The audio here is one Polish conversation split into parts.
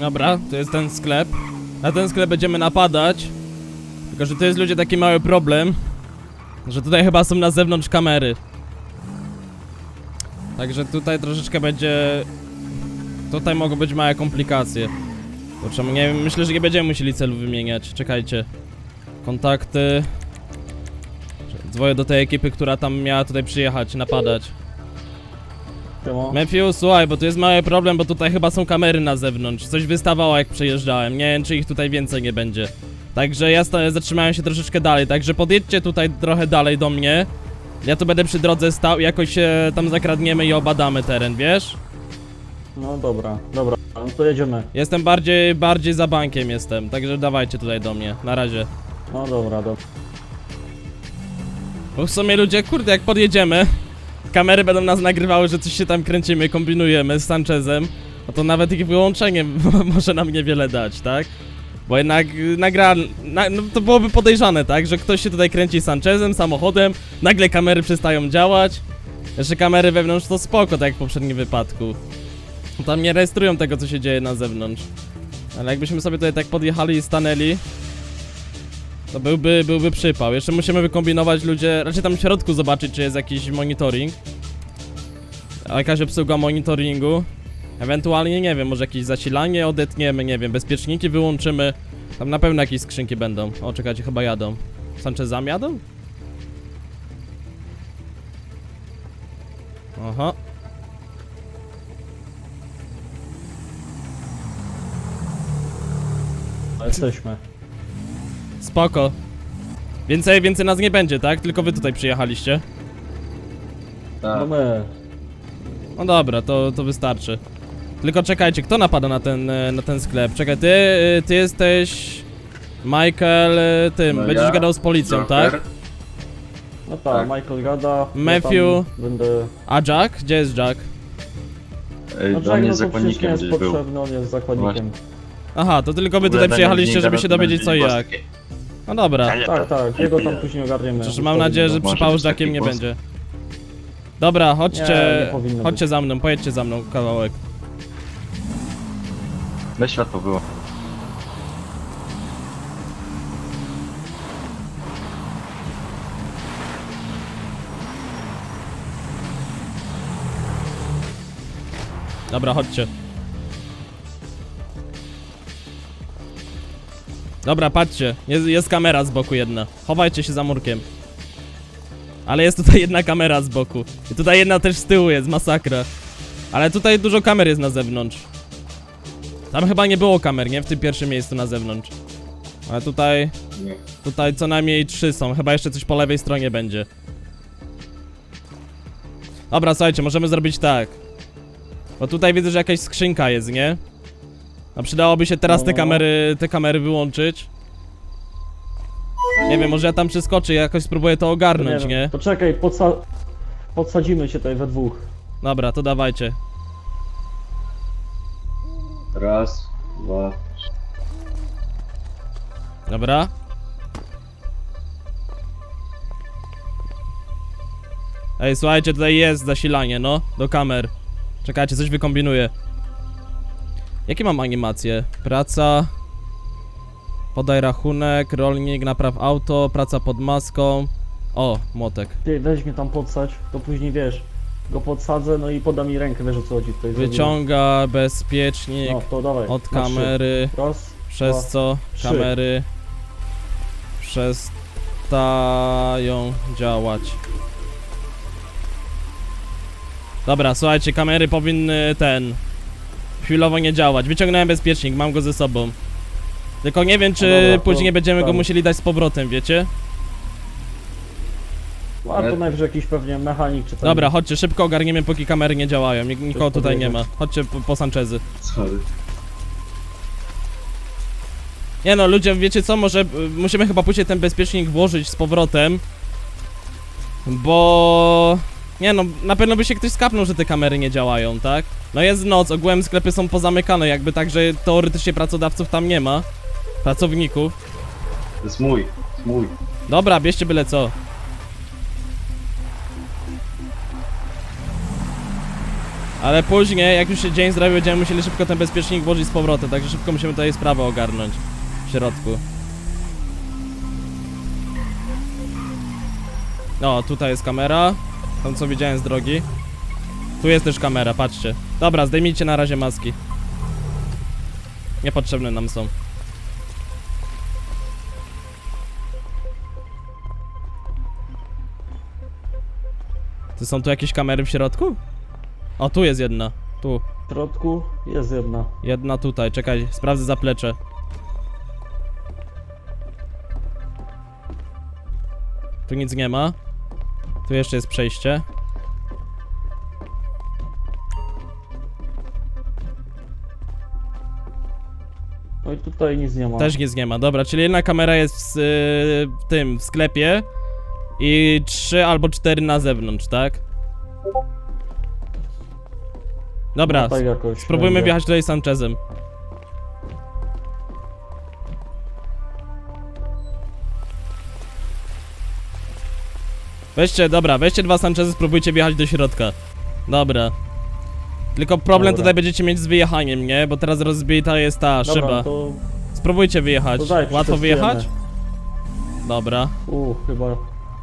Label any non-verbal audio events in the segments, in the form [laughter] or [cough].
Dobra, to jest ten sklep. Na ten sklep będziemy napadać. Tylko, że to jest ludzie taki mały problem, że tutaj chyba są na zewnątrz kamery. Także tutaj troszeczkę będzie... Tutaj mogą być małe komplikacje. Kurczę, nie myślę, że nie będziemy musieli celu wymieniać. Czekajcie. Kontakty. Dzwonię do tej ekipy, która tam miała tutaj przyjechać, napadać. Siema. Matthew, słuchaj, bo tu jest mały problem, bo tutaj chyba są kamery na zewnątrz. Coś wystawało jak przejeżdżałem. Nie wiem, czy ich tutaj więcej nie będzie. Także ja sta- zatrzymałem się troszeczkę dalej, także podjedźcie tutaj trochę dalej do mnie. Ja tu będę przy drodze stał, jakoś się tam zakradniemy i obadamy teren, wiesz? No dobra, dobra, no to jedziemy. Jestem bardziej, bardziej za bankiem jestem, także dawajcie tutaj do mnie, na razie. No dobra, dobra. Bo w sumie ludzie, kurde, jak podjedziemy, kamery będą nas nagrywały, że coś się tam kręcimy, kombinujemy z Sanchezem, no to nawet ich wyłączenie [laughs] może nam niewiele dać, tak? Bo jednak y, nagra... Na, no to byłoby podejrzane, tak? Że ktoś się tutaj kręci Sanchezem, samochodem, nagle kamery przestają działać. Jeszcze kamery wewnątrz to spoko, tak jak w poprzednim wypadku. Tam nie rejestrują tego, co się dzieje na zewnątrz. Ale jakbyśmy sobie tutaj tak podjechali i stanęli, to byłby, byłby przypał. Jeszcze musimy wykombinować ludzie, raczej tam w środku zobaczyć, czy jest jakiś monitoring. Jakaś obsługa monitoringu. Ewentualnie, nie wiem, może jakieś zasilanie odetniemy, nie wiem, bezpieczniki wyłączymy. Tam na pewno jakieś skrzynki będą. O, czekajcie, chyba jadą. Sanchezami jadą? Aha. Jesteśmy. Spoko. Więcej, więcej nas nie będzie, tak? Tylko wy tutaj przyjechaliście. No Tak. my. No dobra, to, to wystarczy. Tylko czekajcie, kto napada na ten, e, na ten sklep? Czekaj, ty, e, ty jesteś... Michael, e, tym, No będziesz ja, gadał z policją, Joker. tak? No tak, Tak. Michael gada. Matthew. Tam będę... A Jack? Gdzie jest Jack? Ej, No Jack, mnie no to przecież nie zakładnikiem jest gdzieś był. potrzebny, on jest zakładnikiem. Aha, to tylko wy tutaj przyjechaliście, żeby się dowiedzieć co i jak. No dobra. Tak, tak, jego tam później ogarniemy. Przecież mam nadzieję, że być. Może przypału być taki nie głos. będzie. Dobra, Nie, chodźcie, nie powinno chodźcie być. za mną, pojedźcie za mną kawałek. Bez światło było. Dobra, chodźcie. Dobra, patrzcie. Jest, jest kamera z boku jedna. Chowajcie się za murkiem. Ale jest tutaj jedna kamera z boku. I tutaj jedna też z tyłu jest, masakra. Ale tutaj dużo kamer jest na zewnątrz. Tam chyba nie było kamer, nie? W tym pierwszym miejscu na zewnątrz. Ale tutaj... Tutaj co najmniej trzy są. Chyba jeszcze coś po lewej stronie będzie. Dobra, słuchajcie, możemy zrobić tak. Bo tutaj widzę, że jakaś skrzynka jest, nie? A przydałoby się teraz te No. kamery, te kamery wyłączyć. Nie wiem, może ja tam przeskoczę i jakoś spróbuję to ogarnąć, wiem, nie? To czekaj, podsa... podsadzimy się tutaj we dwóch. Dobra, to dawajcie. Raz, dwa, Dobra. Ej, słuchajcie, tutaj jest zasilanie, no, do kamer. Czekajcie, coś wykombinuję. Jakie mam animacje? Praca... Podaj rachunek, rolnik, napraw auto, praca pod maską. O, młotek. Ty, weź mnie tam podsać, to później wiesz. Go podsadzę, no i poda mi rękę, wiesz o co chodzi tutaj. Wyciąga bezpiecznik No, to dawaj. od na trzy. kamery, Raz, przez dwa, co trzy. kamery przestają działać. Dobra, słuchajcie, kamery powinny ten chwilowo nie działać. Wyciągnąłem bezpiecznik, mam go ze sobą. Tylko nie wiem, czy No dobra, to później będziemy go tam. musieli dać z powrotem, wiecie? A to najwyżej jakiś pewnie mechanik czy tam. Dobra, chodźcie, szybko ogarniemy, póki kamery nie działają. Nik- Nikogo tutaj nie ma. Chodźcie po, po Sanchezy. sorry. Nie no, ludzie, wiecie co, może y, musimy chyba później ten bezpiecznik włożyć z powrotem, bo... Nie no, na pewno by się ktoś skapnął, że te kamery nie działają, tak? No jest noc, ogółem sklepy są pozamykane, jakby tak, że teoretycznie pracodawców tam nie ma. Pracowników. To jest mój, to jest mój. Dobra, bierzcie byle co. Ale później, jak już się dzień zrobił, będziemy musieli szybko ten bezpiecznik włożyć z powrotem, także szybko musimy tutaj sprawę ogarnąć w środku. O, tutaj jest kamera. Tam co widziałem z drogi. Tu jest też kamera, patrzcie. Dobra, zdejmijcie na razie maski. Niepotrzebne nam są. Czy są tu jakieś kamery w środku? O, tu jest jedna. Tu. W środku jest jedna. Jedna tutaj. Czekaj, sprawdzę zaplecze. Tu nic nie ma. Tu jeszcze jest przejście. No i tutaj nic nie ma. Też nic nie ma. Dobra, czyli jedna kamera jest w, w tym, w sklepie i trzy albo cztery na zewnątrz, tak? Dobra, No, tak spróbujmy będzie. wjechać tutaj Sanchezem. Weźcie, dobra, weźcie dwa Sanchezy, spróbujcie wjechać do środka. Dobra. Tylko problem Dobra. tutaj będziecie mieć z wyjechaniem, nie? Bo teraz rozbita jest ta Dobra, szyba. to... Spróbujcie wyjechać. to daj, Łatwo przetestujemy. wyjechać? Dobra. U, chyba...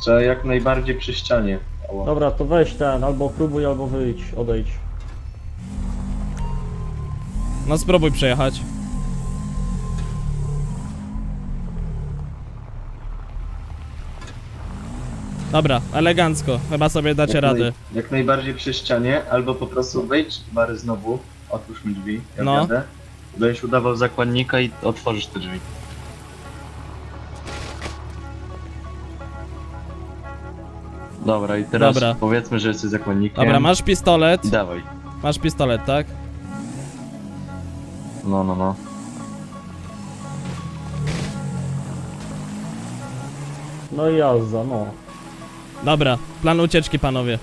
Trzeba jak najbardziej przy ścianie. Ała. Dobra, to weź ten, albo próbuj, albo wyjdź, odejdź. No spróbuj przejechać. Dobra, elegancko. Chyba sobie dacie jak radę. Naj, jak najbardziej przy ścianie, albo po prostu wejdź Bary znowu, otwórz mi drzwi, ja No. jadę. Będziesz udawał zakładnika i otworzysz te drzwi. Dobra, i teraz Dobra. powiedzmy, że jesteś zakładnikiem. Dobra, masz pistolet. I dawaj. Masz pistolet, tak? No, no, no. No i jazda, no. Dobra, plan ucieczki, panowie.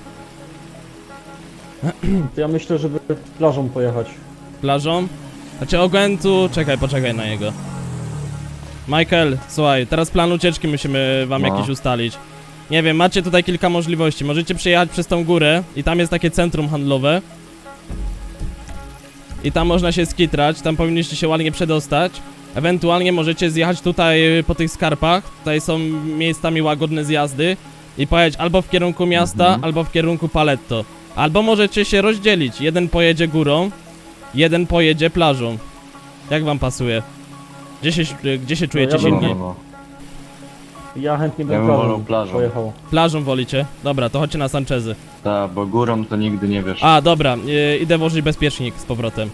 To ja myślę, żeby plażą pojechać. Plażą? Znaczy Ogentu... Czekaj, poczekaj na niego. Michael, słuchaj, teraz plan ucieczki musimy wam No. jakiś ustalić. Nie wiem, macie tutaj kilka możliwości. Możecie przejechać przez tą górę i tam jest takie centrum handlowe. I tam można się skitrać, tam powinniście się ładnie przedostać. Ewentualnie możecie zjechać tutaj y, po tych skarpach. Tutaj są miejscami łagodne zjazdy. I pojechać albo w kierunku miasta, Mhm. albo w kierunku Paletto. Albo możecie się rozdzielić. Jeden pojedzie górą, jeden pojedzie plażą. Jak wam pasuje? Gdzie się, gdzie się czujecie ja no, silniej? no, no. Ja chętnie bym Ja bym plażą, pojechał. Plażą wolicie? Dobra, to chodźcie na Sanchezy. Ta, bo górą to nigdy nie wiesz. A, dobra, y, idę włożyć bezpiecznik z powrotem.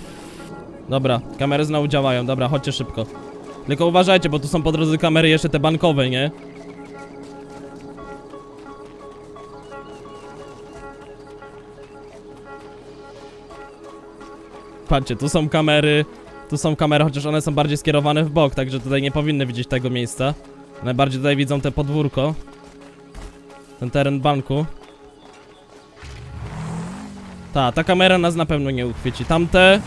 Dobra, kamery znowu działają, dobra, chodźcie szybko. Tylko uważajcie, bo tu są po drodze kamery jeszcze te bankowe, nie? Patrzcie, tu są kamery, tu są kamery, chociaż one są bardziej skierowane w bok, także tutaj nie powinny widzieć tego miejsca. Najbardziej tutaj widzą te podwórko. Ten teren banku. Ta, ta kamera nas na pewno nie uchwyci. Tamte...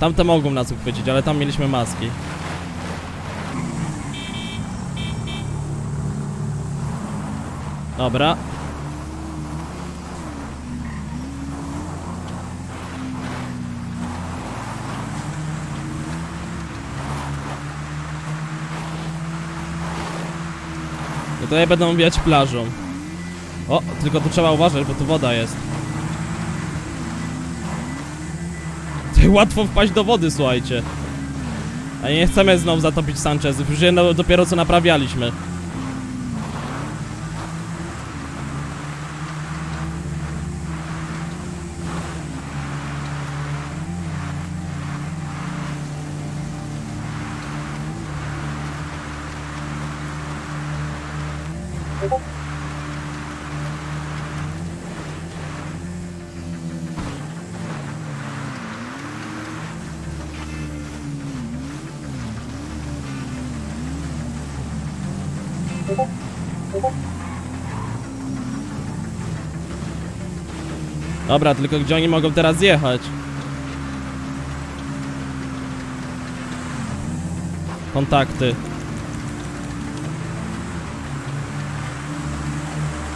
Tamte mogą nas uchwycić, ale tam mieliśmy maski. Dobra. Tutaj będą wijać plażą. O, tylko tu trzeba uważać, bo tu woda jest. [laughs] Tutaj łatwo wpaść do wody, słuchajcie. A nie chcemy znowu zatopić Sanchezów, już je dopiero co naprawialiśmy. Dobra, tylko gdzie oni mogą teraz jechać? Kontakty.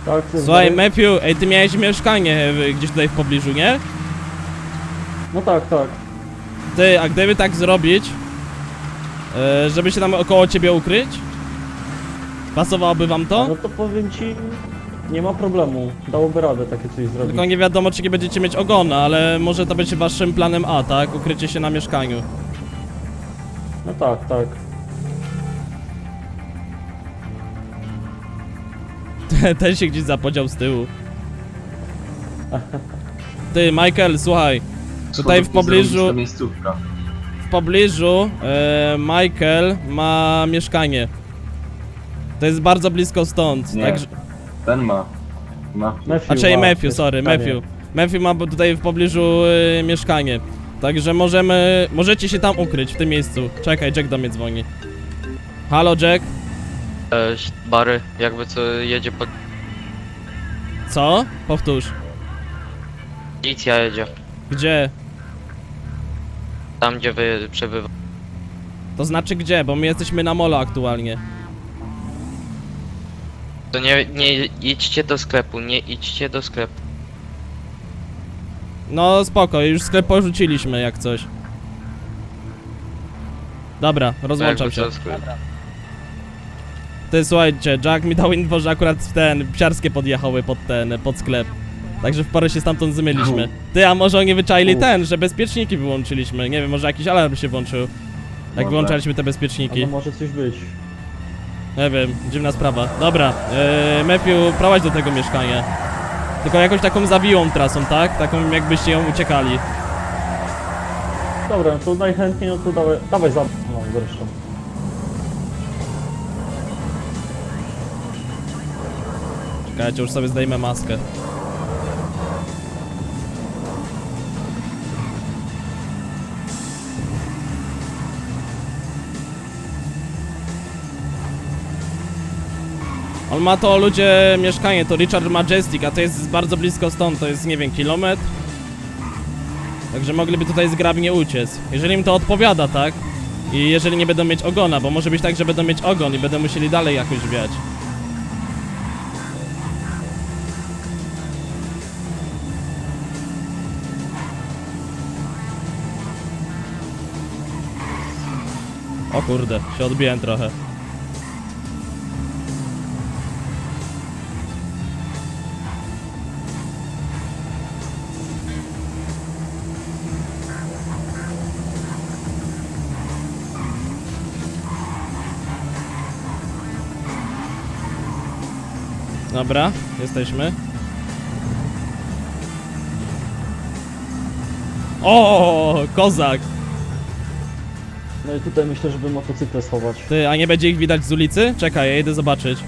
Tak, jest Słuchaj, dalej- Matthew, ej, ty miałeś mieszkanie gdzieś tutaj w pobliżu, nie? No tak, tak. Ty, a gdyby tak zrobić, e, żeby się tam około ciebie ukryć? Pasowałoby wam to? No to powiem ci, nie ma problemu. Dałoby radę takie coś zrobić. Tylko nie wiadomo, czy nie będziecie mieć ogona, ale może to być waszym planem A, tak? Ukrycie się na mieszkaniu. No tak, tak. [laughs] Ten się gdzieś zapodział z tyłu. Ty, Michael, słuchaj. Tutaj w pobliżu- miejscówka. W pobliżu e, Michael ma mieszkanie. To jest bardzo blisko stąd. Nie. Także, Ten ma. Ma. Matthew a czyli ma Matthew, sorry, mieszkanie. Matthew. Matthew ma tutaj w pobliżu e, mieszkanie. Także możemy, możecie się tam ukryć w tym miejscu. Czekaj, Jack do mnie dzwoni. Halo Jack? Cześć, Bary, jakby co jedzie pod... Co? Powtórz. Policja jedzie. Gdzie? Tam, gdzie wy przebywa. To znaczy gdzie? Bo my jesteśmy na molo aktualnie. To nie, nie idźcie do sklepu, nie idźcie do sklepu. No spoko, już sklep porzuciliśmy jak coś. Dobra, rozłączam Jakby się. co, sklep. Ty słuchajcie, Jack mi dał info, że akurat w ten psiarskie podjechały pod ten, pod sklep. Także w porę się stamtąd zmyliśmy. Ty, a może oni wyczaili ten, że bezpieczniki wyłączyliśmy. Nie wiem, może jakiś alarm się włączył. Jak Może. wyłączaliśmy te bezpieczniki. to może coś być. Nie wiem, dziwna sprawa. Dobra, yy, Matthew, prowadź do tego mieszkania. Tylko jakąś taką zawiłą trasą, tak? Taką jakbyście ją uciekali. Dobra, no to najchętniej, no to dawaj, dawaj za... No zresztą. Czekajcie, już sobie zdejmę maskę. On ma to ludzie mieszkanie, to Richard Majestic, a to jest bardzo blisko stąd, to jest nie wiem, kilometr. Także mogliby tutaj zgrabnie uciec. Jeżeli im to odpowiada, tak? I jeżeli nie będą mieć ogona, bo może być tak, że będą mieć ogon i będą musieli dalej jakoś wiać. O kurde, się odbiłem trochę. Dobra, jesteśmy. O, kozak! No i tutaj myślę, żeby motocykle schować. Ty, a nie będzie ich widać z ulicy? Czekaj, ja idę zobaczyć.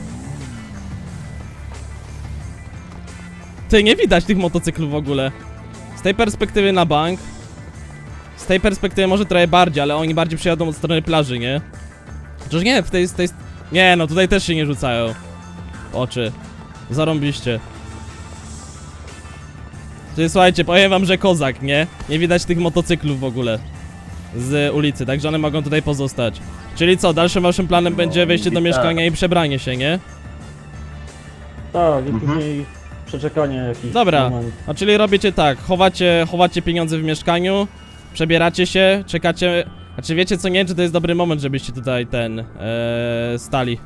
Ty, nie widać tych motocyklów w ogóle. Z tej perspektywy na bank. Z tej perspektywy może trochę bardziej, ale oni bardziej przyjadą od strony plaży, nie? Chociaż nie, w tej, z tej... Nie, no tutaj też się nie rzucają. Oczy. Zarąbiście. Ty, słuchajcie, powiem wam, że kozak, nie? Nie widać tych motocyklów w ogóle. Z ulicy, także one mogą tutaj pozostać. Czyli co, dalszym waszym planem No, będzie wejście do tak. mieszkania i przebranie się, nie? Tak, i Mhm. później przeczekanie jakiś Dobra. moment. A czyli robicie tak, chowacie, chowacie pieniądze w mieszkaniu, przebieracie się, czekacie... A czy wiecie co nie, czy to jest dobry moment, żebyście tutaj ten, ee, stali?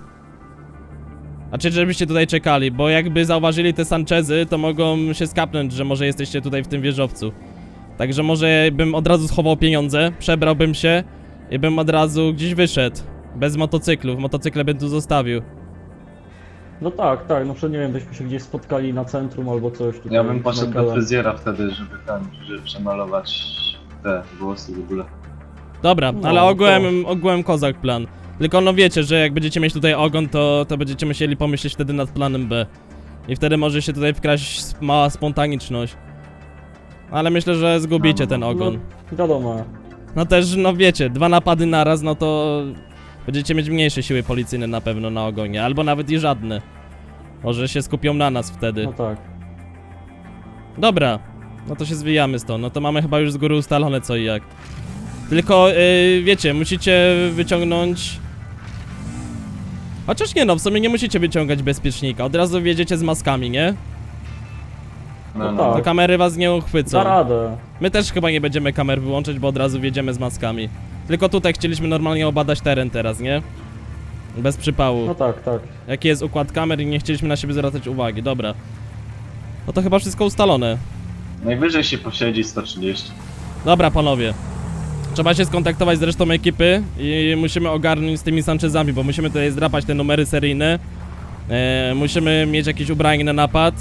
A czy żebyście tutaj czekali, bo jakby zauważyli te Sanchezy, to mogą się skapnąć, że może jesteście tutaj w tym wieżowcu. Także może bym od razu schował pieniądze, przebrałbym się i bym od razu gdzieś wyszedł. Bez motocyklów, motocykle bym tu zostawił. No tak, tak, no przed nie wiem, byśmy się gdzieś spotkali na centrum albo coś tutaj. Ja bym poszedł do fryzjera wtedy, żeby ten, żeby przemalować te włosy w ogóle. Dobra, No, ale ogółem, to- ogółem kozak plan. Tylko no wiecie, że jak będziecie mieć tutaj ogon, to, to będziecie musieli pomyśleć wtedy nad planem B. I wtedy może się tutaj wkraść mała spontaniczność. Ale myślę, że zgubicie No, ten ogon. No, wiadomo. No też, no wiecie, dwa napady naraz, no to będziecie mieć mniejsze siły policyjne na pewno na ogonie, albo nawet i żadne. Może się skupią na nas wtedy. No tak. Dobra, no to się zwijamy stąd. No to mamy chyba już z góry ustalone co i jak. Tylko, yy, wiecie, musicie wyciągnąć... Chociaż nie no, w sumie nie musicie wyciągać bezpiecznika. Od razu wjedziecie z maskami, nie? No, No no. To tak. kamery was nie Da uchwycą. radę. My też chyba nie będziemy kamer wyłączyć, bo od razu wjedziemy z maskami. Tylko tutaj chcieliśmy normalnie obadać teren teraz, nie? Bez przypału. No tak, tak. Jaki jest układ kamer i nie chcieliśmy na siebie zwracać uwagi, dobra. No to chyba wszystko ustalone. Najwyżej się posiedzi 130. Dobra, panowie. Trzeba się skontaktować z resztą ekipy i musimy ogarnąć z tymi Sanchezami, bo musimy tutaj zdrapać te numery seryjne. E, musimy mieć jakieś ubranie na napad.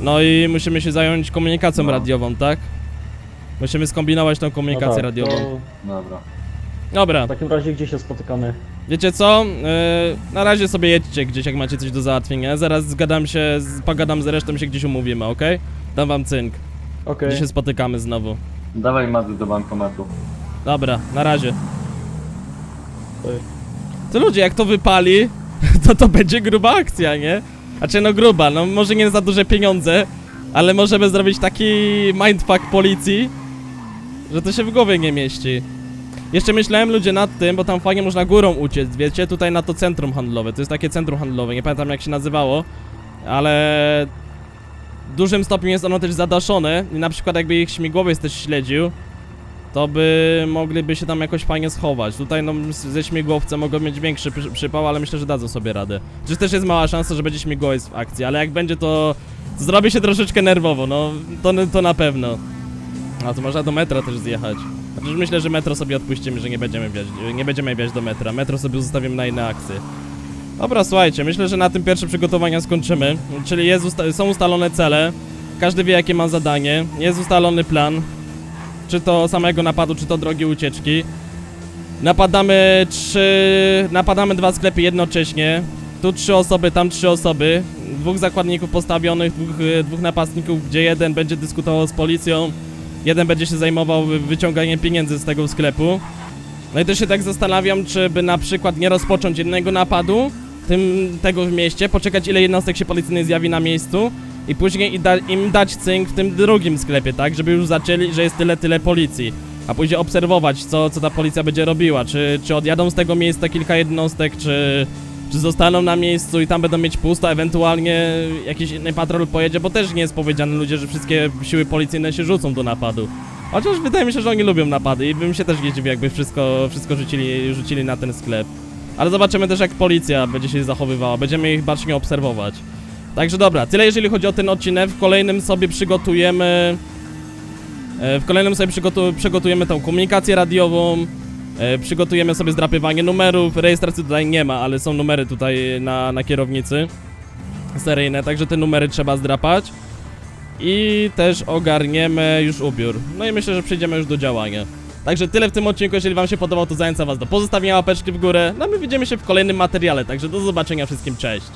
No i musimy się zająć komunikacją No. radiową, tak? Musimy skombinować tą No komunikację tak, radiową. to Dobra. Dobra, w takim razie gdzie się spotykamy? wiecie co? E, na razie sobie jedźcie gdzieś, jak macie coś do załatwienia. Zaraz zgadam się, z, pogadam z resztą się gdzieś umówimy, ok? Dam wam cynk, Okej. gdzie się spotykamy znowu. Dawaj Mady do bankomatu. Dobra, na razie. To ludzie, jak to wypali, [laughs] to to będzie gruba akcja, nie? Znaczy no gruba, no może nie za duże pieniądze, ale możemy zrobić taki mindfuck policji, że to się w głowie nie mieści. Jeszcze myślałem ludzie nad tym, bo tam fajnie można górą uciec, wiecie, tutaj na to centrum handlowe, to jest takie centrum handlowe, nie pamiętam jak się nazywało, ale w dużym stopniu jest ono też zadaszone i na przykład jakby ich śmigłowiec też śledził, to by mogliby się tam jakoś fajnie schować. Tutaj no ze śmigłowcem mogą mieć większy przy, przypał, ale myślę, że dadzą sobie radę. Czy też jest mała szansa, że będzie śmigłowiec w akcji, ale jak będzie to, zrobi się troszeczkę nerwowo, no to, to na pewno. A to można do metra też zjechać. Chociaż myślę, że metro sobie odpuścimy, że nie będziemy wjechać, nie będziemy wjechać do metra. Metro sobie zostawimy na inne akcje. Dobra, słuchajcie, myślę, że na tym pierwsze przygotowania skończymy. Czyli usta są ustalone cele, każdy wie jakie ma zadanie, jest ustalony plan, czy to samego napadu, czy to drogi ucieczki. Napadamy trzy, napadamy dwa sklepy jednocześnie. Tu trzy osoby, tam trzy osoby. Dwóch zakładników postawionych, dwóch, y, dwóch napastników, gdzie jeden będzie dyskutował z policją, jeden będzie się zajmował wy- wyciąganiem pieniędzy z tego sklepu. No i też się tak zastanawiam, czy by na przykład nie rozpocząć jednego napadu, tym, tego w mieście, poczekać ile jednostek się policyjnych zjawi na miejscu i później i da, im dać cynk w tym drugim sklepie, tak? Żeby już zaczęli, że jest tyle, tyle policji. A później obserwować, co, co ta policja będzie robiła. Czy, czy odjadą z tego miejsca kilka jednostek, czy, czy zostaną na miejscu i tam będą mieć pusto, ewentualnie jakiś inny patrol pojedzie, bo też nie jest powiedziane ludzie, że wszystkie siły policyjne się rzucą do napadu. Chociaż wydaje mi się, że oni lubią napady i bym się też nie dziwił, jakby wszystko, wszystko rzucili, rzucili na ten sklep. Ale zobaczymy też, jak policja będzie się zachowywała. Będziemy ich bacznie obserwować. Także dobra, tyle jeżeli chodzi o ten odcinek. W kolejnym sobie przygotujemy. e, W kolejnym sobie przygotu przygotujemy tą komunikację radiową. e, Przygotujemy sobie zdrapywanie numerów. Rejestracji tutaj nie ma, ale są numery tutaj na, na kierownicy seryjne, także te numery trzeba zdrapać. I też ogarniemy już ubiór. No i myślę, że przejdziemy już do działania. Także tyle w tym odcinku, jeżeli wam się podobał, to zachęcam was do pozostawienia łapeczki w górę. No my widzimy się w kolejnym materiale, także do zobaczenia wszystkim, cześć.